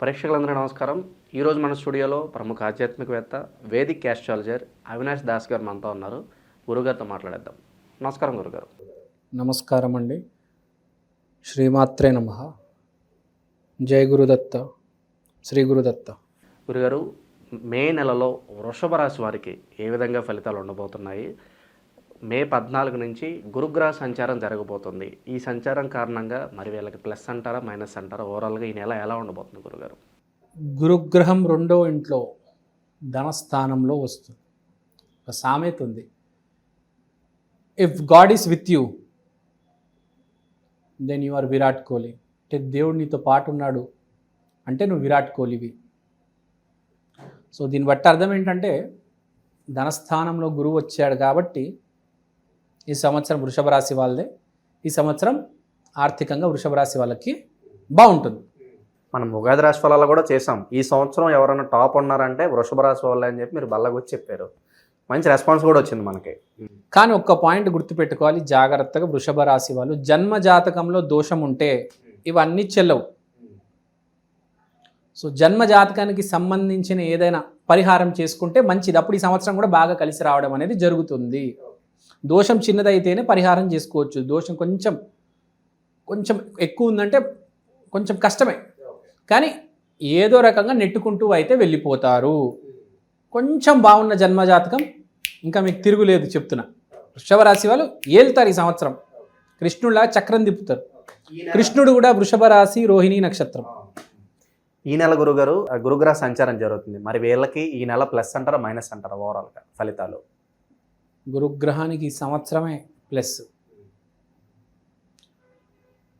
ప్రేక్షకులందరూ నమస్కారం. ఈరోజు మన స్టూడియోలో ప్రముఖ ఆధ్యాత్మికవేత్త వేదిక్ క్యాస్ట్రాలజర్ అవినాష్ దాస్ గారు మనతో ఉన్నారు. గురుగారితో మాట్లాడేద్దాం. నమస్కారం గురుగారు. నమస్కారం అండి. శ్రీమాత్రే నమ. జై గురుదత్త. శ్రీ గురుదత్త. గురుగారు మే నెలలో వృషభ రాశి వారికి ఏ విధంగా ఫలితాలు ఉండబోతున్నాయి? మే పద్నాలుగు నుంచి గురుగ్రహ సంచారం జరగబోతుంది. ఈ సంచారం కారణంగా మరి వీళ్ళకి ప్లస్ అంటారా మైనస్ అంటారా? ఓవరాల్గా ఈ నెల ఎలా ఉండబోతుంది గురుగారు? గురుగ్రహం రెండో ఇంట్లో ధనస్థానంలో వస్తుంది. ఒక సామెత ఉంది. If God is with you then you are Virat Kohli అంటే దేవుడు నీతో పాటు ఉన్నాడు అంటే నువ్వు విరాట్ కోహ్లీవి. సో దీన్ని బట్టి అర్థం ఏంటంటే ధనస్థానంలో గురువు వచ్చాడు కాబట్టి ఈ సంవత్సరం వృషభ రాశి వాళ్ళదే. ఈ సంవత్సరం ఆర్థికంగా వృషభ రాశి వాళ్ళకి బాగుంటుంది. మనం ఉగాది రాశి ఫలాలు కూడా చేసాం ఈ సంవత్సరం ఎవరైనా టాప్ ఉన్నారంటే వృషభ రాశి వాళ్ళే అని చెప్పి మీరు బల్లగొచ్చి చెప్పారు. మంచి రెస్పాన్స్ కూడా వచ్చింది మనకి. కానీ ఒక్క పాయింట్ గుర్తుపెట్టుకోవాలి. జాగ్రత్తగా వృషభ రాశి వాళ్ళు జన్మ జాతకంలో దోషం ఉంటే ఇవన్నీ చెల్లవు. సో జన్మ జాతకానికి సంబంధించిన ఏదైనా పరిహారం చేసుకుంటే మంచిది. అప్పుడు ఈ సంవత్సరం కూడా బాగా కలిసి రావడం అనేది జరుగుతుంది. దోషం చిన్నదైతేనే పరిహారం చేసుకోవచ్చు. దోషం కొంచెం కొంచెం ఎక్కువ ఉందంటే కొంచెం కష్టమే. కానీ ఏదో రకంగా నెట్టుకుంటూ అయితే వెళ్ళిపోతారు. కొంచెం బాగున్న జన్మజాతకం ఇంకా మీకు తిరుగులేదు చెప్తున్నా. వృషభ రాశి వాళ్ళు ఏలుతారు ఈ సంవత్సరం. కృష్ణుడిలా చక్రం తిప్పుతారు. కృష్ణుడు కూడా వృషభ రాశి రోహిణి నక్షత్రం. ఈ నెల గురుగారు ఆ గురుగ్రహ సంచారం జరుగుతుంది. మరి వీళ్ళకి ఈ నెల ప్లస్ అంటారా మైనస్ అంటారా ఓవరాల్గా ఫలితాలు? గురుగ్రహానికి సంవత్సరమే ప్లస్.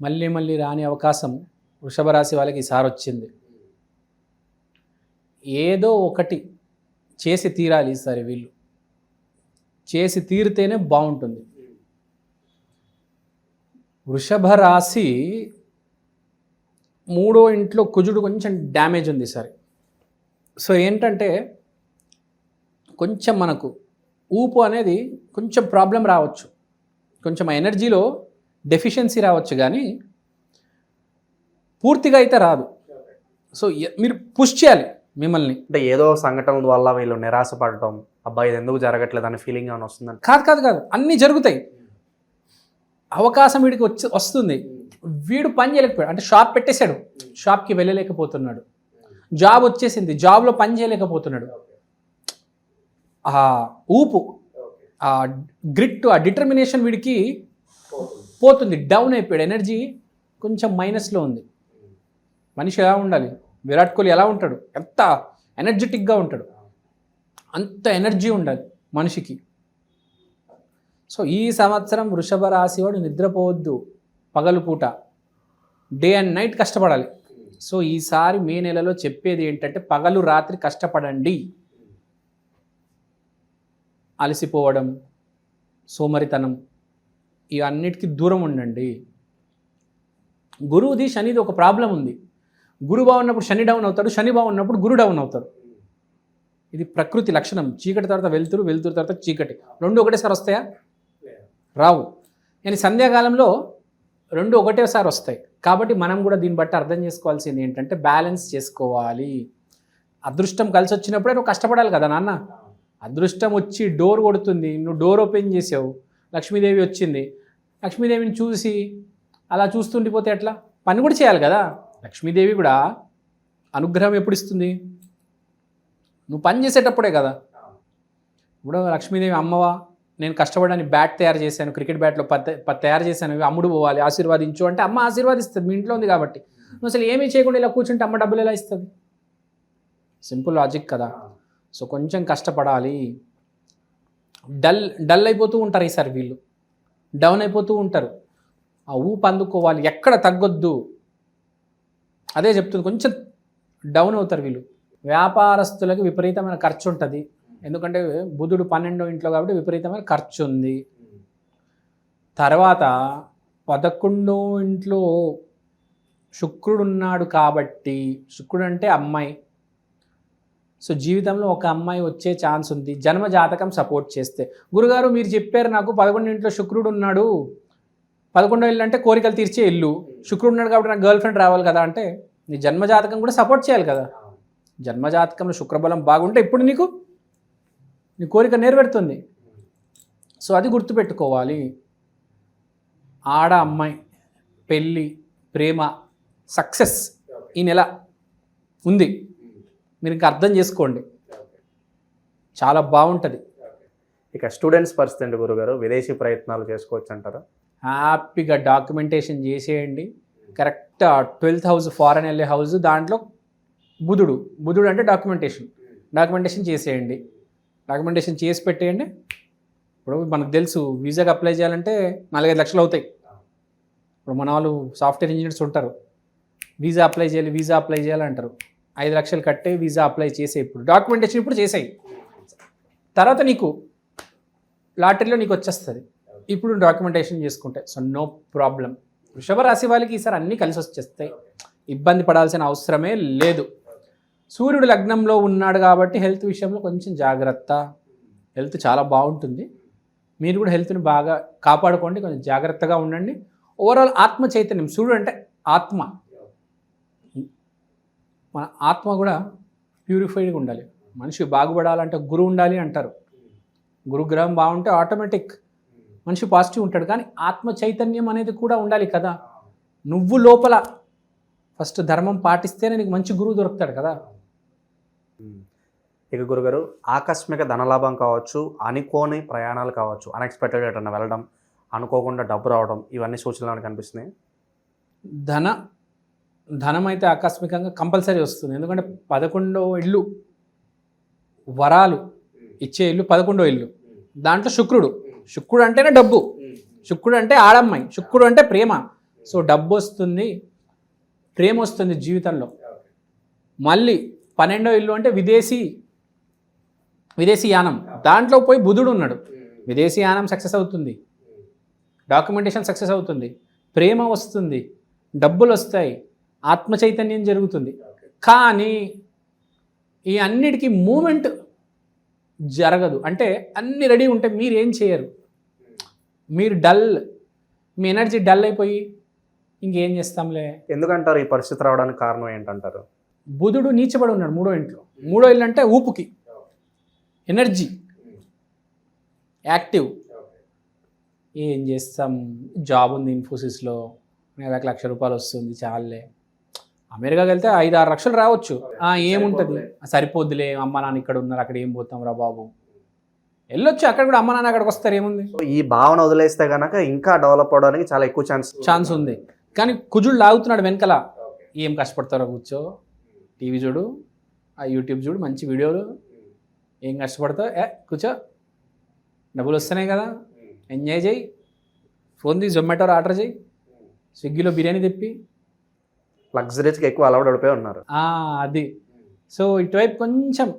మళ్ళీ మళ్ళీ రాని అవకాశం వృషభ రాశి వాళ్ళకి సారొచ్చింది వచ్చింది. ఏదో ఒకటి చేసి తీరాలి ఈసారి వీళ్ళు. చేసి తీరితేనే బాగుంటుంది. వృషభ రాశి మూడో ఇంట్లో కుజుడు కొంచెం డ్యామేజ్ ఉంది సరే. సో ఏంటంటే కొంచెం మనకు ఊపు అనేది కొంచెం ప్రాబ్లం రావచ్చు. కొంచెం ఎనర్జీలో డెఫిషియన్సీ రావచ్చు కానీ పూర్తిగా అయితే రాదు. సో మీరు పుష్ చేయాలి మిమ్మల్ని. అంటే ఏదో సంఘటన వల్ల వీళ్ళు నిరాశపడటం అబ్బాయి ఇది ఎందుకు జరగట్లేదు అనే ఫీలింగ్ ఏమైనా వస్తుందంటే కాదు కాదు కాదు. అన్నీ జరుగుతాయి. అవకాశం వీడికి వచ్చి వస్తుంది. వీడు పని చేయలేకపోయాడు. అంటే షాప్ పెట్టేశాడు. షాప్కి వెళ్ళలేకపోతున్నాడు. జాబ్ వచ్చేసింది. జాబ్లో పని చేయలేకపోతున్నాడు. ఆ ఊపు ఆ గ్రిట్ ఆ డిటర్మినేషన్ వీడికి పోతుంది డౌన్ అయిపోయాడు. ఎనర్జీ కొంచెం మైనస్లో ఉంది. మనిషి ఎలా ఉండాలి? విరాట్ కోహ్లీ ఎలా ఉంటాడు? ఎంత ఎనర్జెటిక్గా ఉంటాడు? అంత ఎనర్జీ ఉండాలి మనిషికి. సో ఈ సంవత్సరం వృషభ రాశి వాడు నిద్రపోవద్దు. పగలు పూట. డే అండ్ నైట్ కష్టపడాలి. సో ఈసారి మే నెలలో చెప్పేది ఏంటంటే పగలు రాత్రి కష్టపడండి. అలసిపోవడం సోమరితనం ఇవన్నిటికీ దూరం ఉండండి. గురువుది శనిది ఒక ప్రాబ్లం ఉంది. గురు బాగున్నప్పుడు శని డౌన్ అవుతాడు శని బాగున్నప్పుడు గురు డౌన్ అవుతాడు. ఇది ప్రకృతి లక్షణం. చీకటి తర్వాత వెలుతురు వెలుతురు తర్వాత చీకటి. రెండు ఒకటేసారి వస్తాయా? రావు. కానీ సంధ్యాకాలంలో రెండు ఒకటేసారి వస్తాయి. కాబట్టి మనం కూడా దీన్ని బట్టి అర్థం చేసుకోవాల్సింది ఏంటంటే బ్యాలెన్స్ చేసుకోవాలి. అదృష్టం కలిసి వచ్చినప్పుడే నువ్వు కష్టపడాలి కదా నాన్న. అదృష్టం వచ్చి డోర్ కొడుతుంది నువ్వు డోర్ ఓపెన్ చేసావు లక్ష్మీదేవి వచ్చింది. లక్ష్మీదేవిని చూసి అలా చూస్తుండిపోతే ఎట్లా? పని కూడా చేయాలి కదా. లక్ష్మీదేవి కూడా అనుగ్రహం ఎప్పుడు ఇస్తుంది? నువ్వు పని చేసేటప్పుడే కదా. ఇప్పుడు లక్ష్మీదేవి అమ్మవా నేను కష్టపడని బ్యాట్ తయారు చేశాను క్రికెట్ బ్యాట్లో పత్ ప- తయారు చేశాను ఇవి అమ్ముడు పోవాలి ఆశీర్వాదించు అంటే అమ్మ ఆశీర్వాదిస్తుంది మీ ఇంట్లో ఉంది కాబట్టి. నువ్వు అసలు ఏమీ చేయకుండా ఇలా కూర్చుంటే అమ్మ డబ్బులు ఎలా ఇస్తుంది? సింపుల్ లాజిక్ కదా. సో కొంచెం కష్టపడాలి. డల్ డల్ అయిపోతూ ఉంటారు ఈసారి వీళ్ళు. డౌన్ అయిపోతూ ఉంటారు. ఆ ఊపు అందుకోవాలి ఎక్కడ తగ్గొద్దు. అదే చెప్తుంది కొంచెం డౌన్ అవుతారు వీళ్ళు. వ్యాపారస్తులకు విపరీతమైన ఖర్చు ఉంటుంది. ఎందుకంటే బుధుడు పన్నెండో ఇంట్లో కాబట్టి విపరీతమైన ఖర్చు ఉంది. తర్వాత పదకొండో ఇంట్లో శుక్రుడు ఉన్నాడు కాబట్టి శుక్రుడు అంటే అమ్మాయి. సో జీవితంలో ఒక అమ్మాయి వచ్చే ఛాన్స్ ఉంది. జన్మ జాతకం సపోర్ట్ చేస్తే. గురుగారు మీరు చెప్పారు నాకు పదకొండు ఇంట్లో శుక్రుడు ఉన్నాడు. పదకొండో ఇల్లు అంటే కోరికలు తీర్చే ఇల్లు. శుక్రుడు ఉన్నాడు కాబట్టి నాకు గర్ల్ ఫ్రెండ్ రావాలి కదా అంటే నీ జన్మజాతకం కూడా సపోర్ట్ చేయాలి కదా. జన్మజాతకంలో శుక్రబలం బాగుంటే ఇప్పుడు నీకు నీ కోరిక నెరవేరుతుంది. సో అది గుర్తుపెట్టుకోవాలి. ఆడ అమ్మాయి పెళ్ళి ప్రేమ సక్సెస్ ఈ నెల ఉంది. మీరు ఇంకా అర్థం చేసుకోండి. చాలా బాగుంటుంది. ఇక స్టూడెంట్స్ పరిస్థితి అండి గురుగారు? విదేశీ ప్రయత్నాలు చేసుకోవచ్చు అంటారా? హ్యాపీగా డాక్యుమెంటేషన్ చేసేయండి. కరెక్ట్ ట్వెల్త్ హౌస్ ఫారెన్ వెళ్ళే హౌస్ దాంట్లో బుధుడు. బుధుడు అంటే డాక్యుమెంటేషన్. డాక్యుమెంటేషన్ చేసేయండి. డాక్యుమెంటేషన్ చేసి పెట్టేయండి. ఇప్పుడు మనకు తెలుసు వీసాకి అప్లై చేయాలంటే నాలుగైదు లక్షలు అవుతాయి. ఇప్పుడు మన వాళ్ళు సాఫ్ట్వేర్ ఇంజనీర్స్ ఉంటారు. వీసా అప్లై చేయాలి వీసా అప్లై చేయాలంటారు ఐదు లక్షలు కట్టే వీసా అప్లై చేసే ఇప్పుడు. డాక్యుమెంటేషన్ ఇప్పుడు చేసేయి. తర్వాత నీకు లాటరీలో నీకు వచ్చేస్తుంది. ఇప్పుడు డాక్యుమెంటేషన్ చేసుకుంటే సో నో ప్రాబ్లం వృషభ రాశి వాళ్ళకి ఈసారి అన్నీ కలిసి వచ్చేస్తాయి. ఇబ్బంది పడాల్సిన అవసరమే లేదు. సూర్యుడు లగ్నంలో ఉన్నాడు కాబట్టి హెల్త్ విషయంలో కొంచెం జాగ్రత్త. హెల్త్ చాలా బాగుంటుంది. మీరు కూడా హెల్త్ని బాగా కాపాడుకోండి. కొంచెం జాగ్రత్తగా ఉండండి. ఓవరాల్ ఆత్మ చైతన్యం సూర్యుడు అంటే ఆత్మ. మన ఆత్మ కూడా ప్యూరిఫైడ్గా ఉండాలి. మనిషి బాగుపడాలంటే గురువు ఉండాలి అంటారు. గురుగ్రహం బాగుంటే ఆటోమేటిక్ మనిషి పాజిటివ్ ఉంటాడు. కానీ ఆత్మ చైతన్యం అనేది కూడా ఉండాలి కదా. నువ్వు లోపల ఫస్ట్ ధర్మం పాటిస్తేనే నీకు మంచి గురువు దొరుకుతాడు కదా. ఇక గురుగారు ఆకస్మిక ధనలాభం కావచ్చు అనుకోని ప్రయాణాలు కావచ్చు అన్ఎక్స్పెక్టెడ్ ఎటన్నా వెళ్ళడం అనుకోకుండా డబ్బు రావడం ఇవన్నీ సూచనలు కనిపిస్తున్నాయి? ధన ధనం అయితే ఆకస్మికంగా కంపల్సరీ వస్తుంది. ఎందుకంటే పదకొండో ఇల్లు వరాలు ఇచ్చే ఇల్లు పదకొండో ఇల్లు. దాంట్లో శుక్రుడు. శుక్రుడు అంటేనే డబ్బు. శుక్రుడు అంటే ఆడమ్మాయి. శుక్రుడు అంటే ప్రేమ. సో డబ్బు వస్తుంది ప్రేమ వస్తుంది జీవితంలో. మళ్ళీ పన్నెండో ఇల్లు అంటే విదేశీ విదేశీ యానం. దాంట్లో పోయి బుధుడు ఉన్నాడు. విదేశీ యానం సక్సెస్ అవుతుంది. డాక్యుమెంటేషన్ సక్సెస్ అవుతుంది. ప్రేమ వస్తుంది. డబ్బులు వస్తాయి. ఆత్మ చైతన్యం జరుగుతుంది కానీ ఈ అన్నిటికీ మూమెంట్ జరగదు. అంటే అన్ని రెడీ ఉంటే మీరు ఏం చేయరు. మీరు డల్ మీ ఎనర్జీ డల్ అయిపోయి ఇంకేం చేస్తాంలే? ఎందుకంటారు ఈ పరిస్థితి రావడానికి కారణం ఏంటంటారు? బుధుడు నీచబడి ఉన్నాడు మూడో ఇంట్లో. మూడో ఇల్లు అంటే ఊపుకి. ఎనర్జీ. యాక్టివ్. ఏం చేస్తాం? జాబ్ ఉంది ఇన్ఫోసిస్లో. నెలకు లక్ష రూపాయలు వస్తుంది చాలే అమెరికాకి వెళ్తే ఐదు ఆరు లక్షలు రావచ్చు ఏముంటుంది? సరిపోద్దులే. అమ్మ నాన్న ఇక్కడ ఉన్నారు అక్కడ ఏం పోతాం రా బాబు. వెళ్ళొచ్చు అక్కడ కూడా అమ్మ నాన్న అక్కడికి వస్తారు ఏముంది? ఈ భావన వదిలేస్తే కనుక ఇంకా డెవలప్ అవడానికి చాలా ఎక్కువ ఛాన్స్ ఛాన్స్ ఉంది. కానీ కుజుడు లాగుతున్నాడు వెనకల. ఏం కష్టపడతారో కూర్చో. టీవీ చూడు ఆ యూట్యూబ్ చూడు మంచి వీడియోలు. ఏం కష్టపడతావు? ఏ కూర్చో. డబ్బులు వస్తున్నాయి కదా. ఎంజాయ్ చేయి. ఫోన్ తీసి జొమాటోలో ఆర్డర్ చేయి. స్విగ్గీలో బిర్యానీ తెప్పి. లగ్జరీస్కి ఎక్కువ అలవాటు పడిపోయి ఉన్నారు. ఆ, అది. సో ఇటువైపు కొంచెం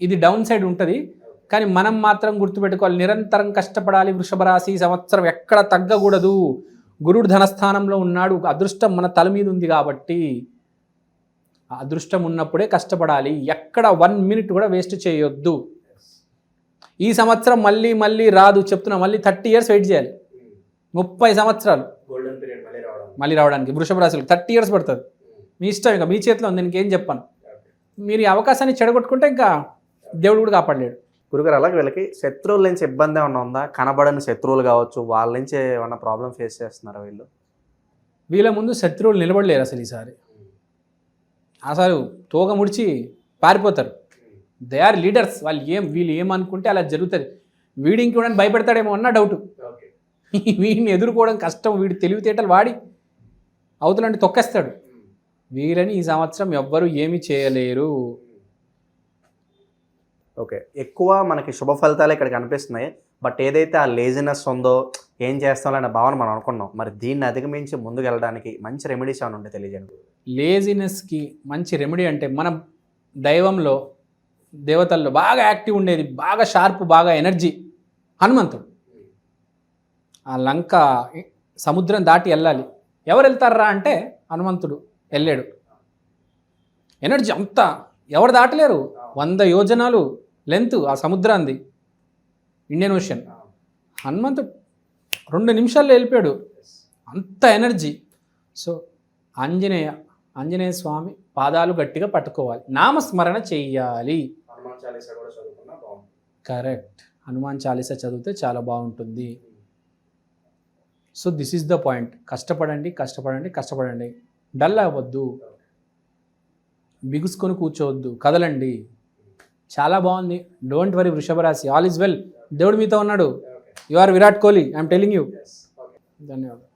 ఇది డౌన్ సైడ్ ఉంటుంది. కానీ మనం మాత్రం గుర్తుపెట్టుకోవాలి నిరంతరం కష్టపడాలి వృషభ రాశి సంవత్సరం ఎక్కడ తగ్గకూడదు. గురుడు ధనస్థానంలో ఉన్నాడు అదృష్టం మన తల మీద ఉంది కాబట్టి అదృష్టం ఉన్నప్పుడే కష్టపడాలి. ఎక్కడ వన్ మినిట్ కూడా వేస్ట్ చేయొద్దు. ఈ సంవత్సరం మళ్ళీ మళ్ళీ రాదు చెప్తున్నా మళ్ళీ థర్టీ ఇయర్స్ వెయిట్ చేయాలి. ముప్పై సంవత్సరాలు. గోల్డెన్ పీరియడ్ మళ్ళీ రావడం మళ్ళీ రావడానికి. వృషభ రాశులు థర్టీ ఇయర్స్ పడుతుంది. మీ ఇష్టం ఇంకా మీ చేతిలో ఉంది ఇంకేం చెప్పాను. మీరు ఈ అవకాశాన్ని చెడగొట్టుకుంటే ఇంకా దేవుడు కూడా కాపాడలేడు. గురుగారు అలాగే వీళ్ళకి శత్రువుల నుంచి ఇబ్బంది ఏమన్నా ఉందా? కనబడని శత్రువులు కావచ్చు వాళ్ళ నుంచి ఏమన్నా ప్రాబ్లం ఫేస్ చేస్తున్నారా వీళ్ళు? వీళ్ళ ముందు శత్రువులు నిలబడలేరు అసలు ఈసారి. అసలు తోక ముడిచి పారిపోతారు. దే ఆర్ లీడర్స్ వాళ్ళు ఏం వీళ్ళు ఏమనుకుంటే అలా జరుగుతుంది. వీడు ఇంకోడానికి భయపెడతాడేమో అన్న డౌట్ వీడిని ఎదుర్కోవడం కష్టం వీడి తెలివితేటలు వాడి అవతలంటే తొక్కేస్తాడు. వీళ్ళని ఈ సంవత్సరం ఎవ్వరూ ఏమీ చేయలేరు. ఓకే. ఎక్కువ మనకి శుభ ఫలితాలు ఇక్కడ కనిపిస్తున్నాయి. బట్ ఏదైతే ఆ లేజినెస్ ఉందో ఏం చేస్తామనే భావన మనం అనుకున్నాం. మరి దీన్ని అధిగమించి ముందుకు వెళ్ళడానికి మంచి రెమెడీస్ ఏమైనా ఉంటే తెలియజేయండి. లేజినెస్కి మంచి రెమెడీ అంటే మన దైవంలో దేవతల్లో బాగా యాక్టివ్ ఉండేది బాగా షార్ప్ బాగా ఎనర్జీ హనుమంతుడు. ఆ లంక సముద్రం దాటి వెళ్ళాలి. ఎవరు వెళ్తారా అంటే హనుమంతుడు వెళ్ళాడు. ఎనర్జీ అంతా ఎవరు దాటలేరు? వంద యోజనాలు లెంత్ ఆ సముద్రాంది ఇండియన్ ఓషన్. హనుమంతుడు రెండు నిమిషాల్లో వెళ్ళిపోయాడు. అంత ఎనర్జీ. సో ఆంజనేయ ఆంజనేయ స్వామి పాదాలు గట్టిగా పట్టుకోవాలి. నామస్మరణ చెయ్యాలి. హనుమాన్ చాలీసా కూడా చదువుకున్నా బాగుంది కరెక్ట్. హనుమాన్ చాలీసా చదివితే చాలా బాగుంటుంది. So this is the point. కష్టపడండి కష్టపడండి కష్టపడండి. డల్ అవ్వద్దు. బిగుసుకొని కూర్చోవద్దు. కదలండి. చాలా బాగుంది. డోంట్ వరీ వృషభ రాశి. All is well. దేవుడు మీతో ఉన్నాడు. You are Virat Kohli. I'm telling you. ధన్యవాదాలు.